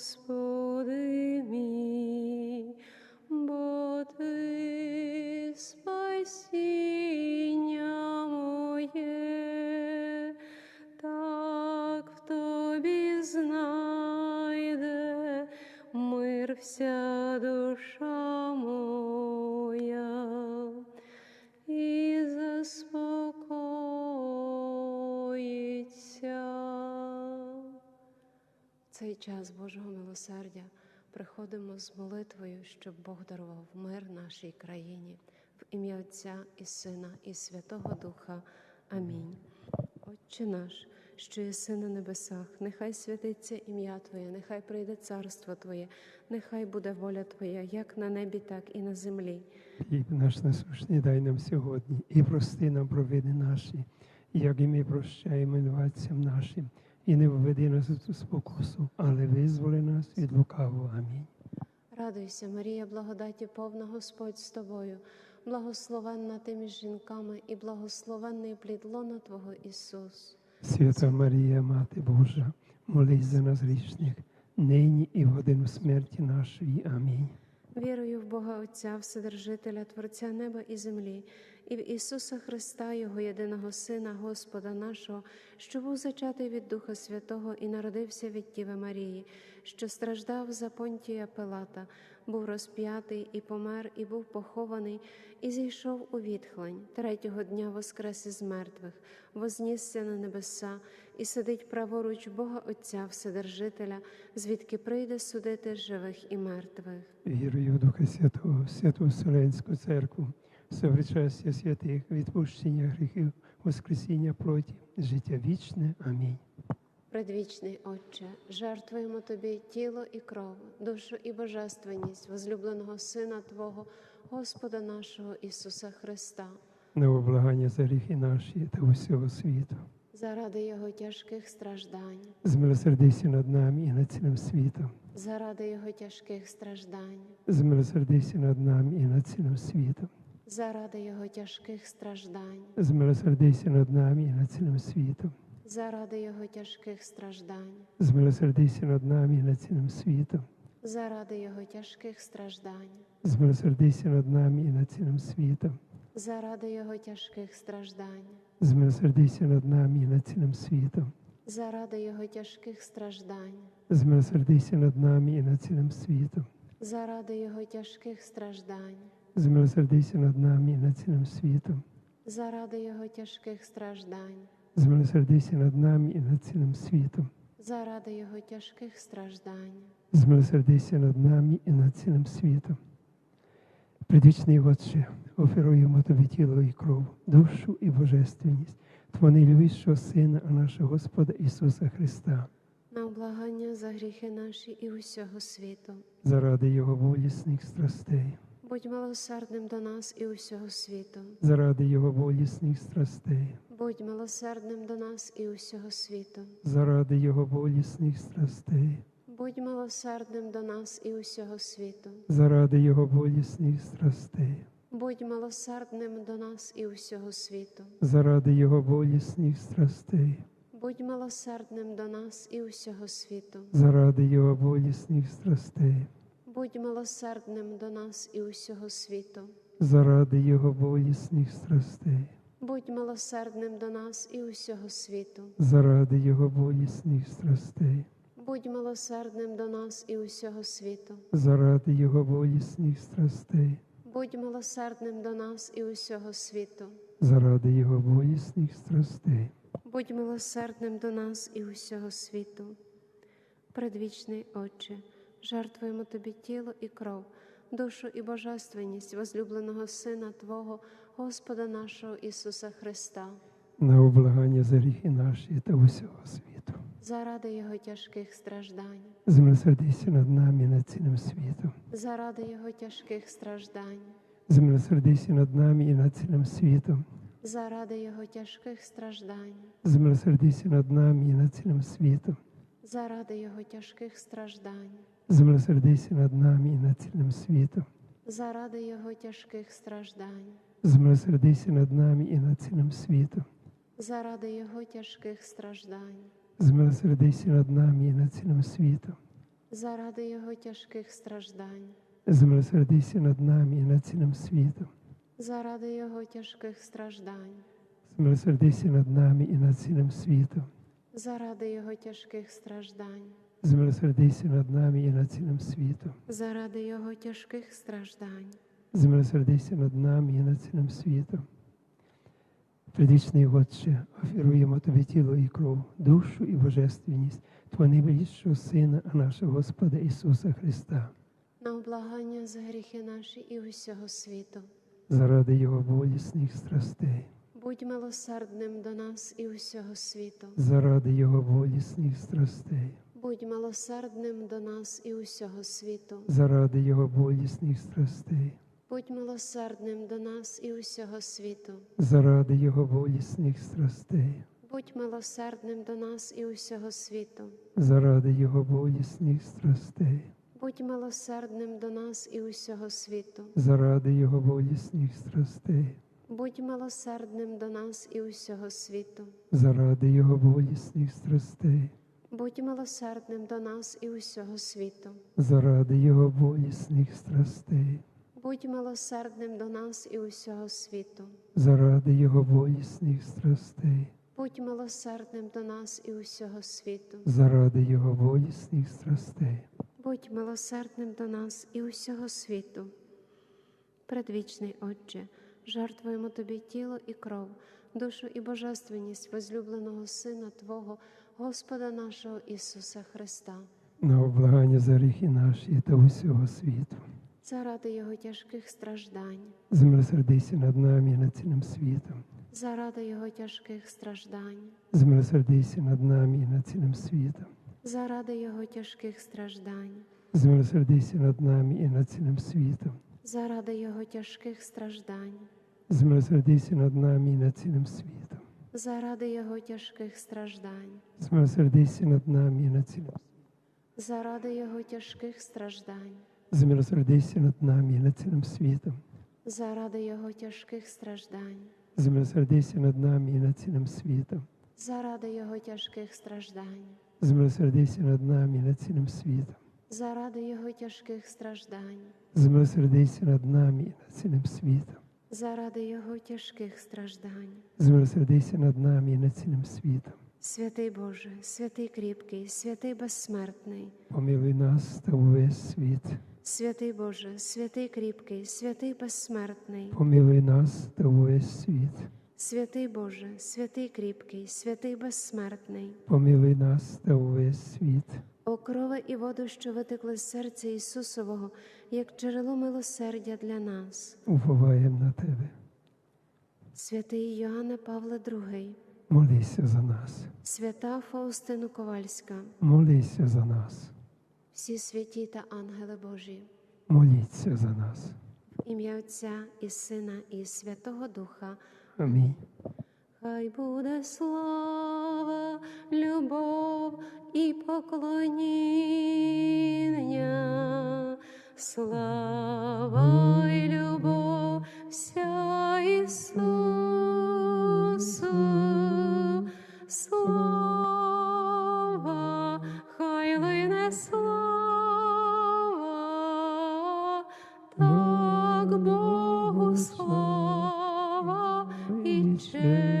Господи мій, бо ти спасіння моє, так в тобі знайде мир вся душа моя час Божого милосердя приходимо з молитвою, щоб Бог дарував мир нашій країні в ім'я Отця і Сина, і Святого Духа. Амінь. Отче наш, що єси на небесах, нехай святиться ім'я Твоє, нехай прийде царство Твоє, нехай буде воля Твоя, як на небі, так і на землі. Хліб наш насущний дай нам сьогодні, і прости нам провини наші, як і ми прощаємо винуватцям нашим, і не введи нас у спокусу, але визволи нас від лукавого. Амінь. Радуйся, Марія, благодаті повна Господь з тобою, благословенна ти між жінками, і благословенний плід лона Твого Ісус. Свята Марія, Мати Божа, молись за нас грішних, нині і в годину смерті нашої. Амінь. Вірую в Бога Отця, Вседержителя, Творця неба і землі, і в Ісуса Христа, Його єдиного Сина, Господа нашого, що був зачатий від Духа Святого і народився від Тіви Марії, що страждав за понтія Пилата, був розп'ятий і помер, і був похований, і зійшов у відхлень. Третього дня воскрес із мертвих, вознісся на небеса і сидить праворуч Бога Отця Вседержителя, звідки прийде судити живих і мертвих. Вірую в Духа Святого, Святу Вселенську Церкву, совречастя святих, відпущення гріхів, воскресіння плоті, життя вічне. Амінь. Предвічний Отче, жертвуємо Тобі тіло і кров, душу і божественність возлюбленого Сина Твого, Господа нашого Ісуса Христа, На облагання за гріхи наші та усього світу. заради Його тяжких страждань, Змилосердися над нами і над цілим світом. заради Його тяжких страждань, Змилосердися над нами і над цілим світом. Заради Його тяжких страждань, Змилосердися над нами і над цілим світом. заради Його тяжких страждань, Змилосердися над нами і над цілим світом. заради Його тяжких страждань, Змилосердися над нами і над цілим світом. заради Його тяжких страждань, Змилосердися над нами і над цілим світом. заради Його тяжких страждань. Змилосердися над нами і над цілим світом. заради його тяжких страждань, Змилосердися над нами і над цілим світом. заради його тяжких страждань, Змилосердися над нами і над цілим світом. заради його тяжких страждань, Змилосердися над нами і над цілим світом. Предвічний Отче, оферуємо Тобі тіло і кров, душу і божественність, Твого найлюбішого Сина, а нашого Господа Ісуса Христа, на облагання за гріхи наші і усього світу. заради Його болісних страстей, Будь милосердним до нас і усього світу. заради Його болісних страстей, Будь милосердним до нас і усього світу. заради Його болісних страстей, Будь милосердним до нас і усього світу. заради Його болісних страстей, Будь милосердним до нас і усього світу. заради Його болісних страстей, Будь милосердним до нас і усього світу. заради Його болісних страстей, Будь милосердним до нас і усього світу. заради Його болісних страстей, Будь милосердним до нас і усього світу. заради Його болісних страстей, Будь милосердним до нас і усього світу. заради Його болісних страстей, Будь милосердним до нас і усього світу. заради Його болісних страстей. Будь милосердним до нас і усього світу. Предвічний Отче, жертвуємо Тобі тіло і кров, душу і божественність возлюбленого Сина Твого, Господа нашого Ісуса Христа, на облагання за гріхи наші та усього світу. заради Його тяжких страждань, Змилосердися над нами і над цілим світом. заради Його тяжких страждань, Змилосердися над нами і над цілим світом. заради Його тяжких страждань, Змилосердися над нами і над цілим світом. заради Його тяжких страждань, Змилосердися над нами і над цілим світом. заради Його тяжких страждань, Змилосердися над нами і над цілим світом. заради Його тяжких страждань, Змилосердися над нами і над цілим світом. заради Його тяжких страждань, Змилосердися над нами і над цілим світом. заради Його тяжких страждань, Змилосердися над нами і над цілим світом. заради Його тяжких страждань, Змилосердися над нами і над цілим світом. заради Його тяжких страждань, Змилосердися над нами і над цілим світом. Предвічний Отче, офіруємо Тобі тіло і кров, душу і божественність Твого найбільшого Сина, а нашого Господа Ісуса Христа, на облагання за гріхи наші і усього світу. заради Його болісних страстей, Будь милосердним до нас і усього світу. заради Його болісних страстей, Будь милосердним до нас і усього світу. заради Його болісних страстей, Будь милосердним до нас і усього світу. заради Його болісних страстей, Будь милосердним до нас і усього світу. заради Його болісних страстей, Будь милосердним до нас і усього світу. заради Його болісних страстей, Будь милосердним до нас і усього світу. заради Його болісних страстей, Будь милосердним до нас і усього світу. заради Його болісних страстей, Будь милосердним до нас і усього світу. заради Його болісних страстей, Будь милосердним до нас і усього світу. заради Його болісних страстей. Будь милосердним до нас і усього світу. Предвічний Отче, жертвуємо Тобі тіло і кров, душу і божественність возлюбленого Сина Твого, Господа нашого Ісуса Христа, на облагання за гріхи наші та усього світу. заради Його тяжких страждань, Змилосердися над нами і над цілим світом. заради Його тяжких страждань, Змилосердися над нами і над цілим світом. заради Його тяжких страждань, Змилосердися над нами і над цілим світом. заради Його тяжких страждань, Змилосердися над нами і над цілим світом. Заради Його тяжких страждань, Змилосердися над нами і над цілим заради Його тяжких страждань. Змилосердися над нами і над цілим світом. заради Його тяжких страждань, Змилосердися над нами і над цілим світом. заради Його тяжких страждань, Змилосердися над нами і над цілим світом. заради Його тяжких страждань, Змилосердися над нами і над цілим світом. Заради Його тяжких страждань. Змилосердися над нами і над цілим світом. Святий Боже, святий кріпкий, святий безсмертний, Помилуй нас та увесь світ. святий Боже, святий кріпкий, святий безсмертний, Помилуй нас та увесь світ. святий Боже, святий кріпкий, святий безсмертний, Помилуй нас та увесь світ. О крови і воду, що витекли з серця Ісусового, як джерело милосердя для нас. Уповаємо на тебе. Святий Йоанне Павле II, Молися за нас. свята Фаустину Ковальська, Молися за нас. всі святі та ангели Божі, Моліться за нас. в ім'я Отця і Сина і Святого Духа. Амінь. Хай буде слава, любов і поклоніння, слава і любов вся Ісусу, слава, хай лине слава, так Богу слава і честь.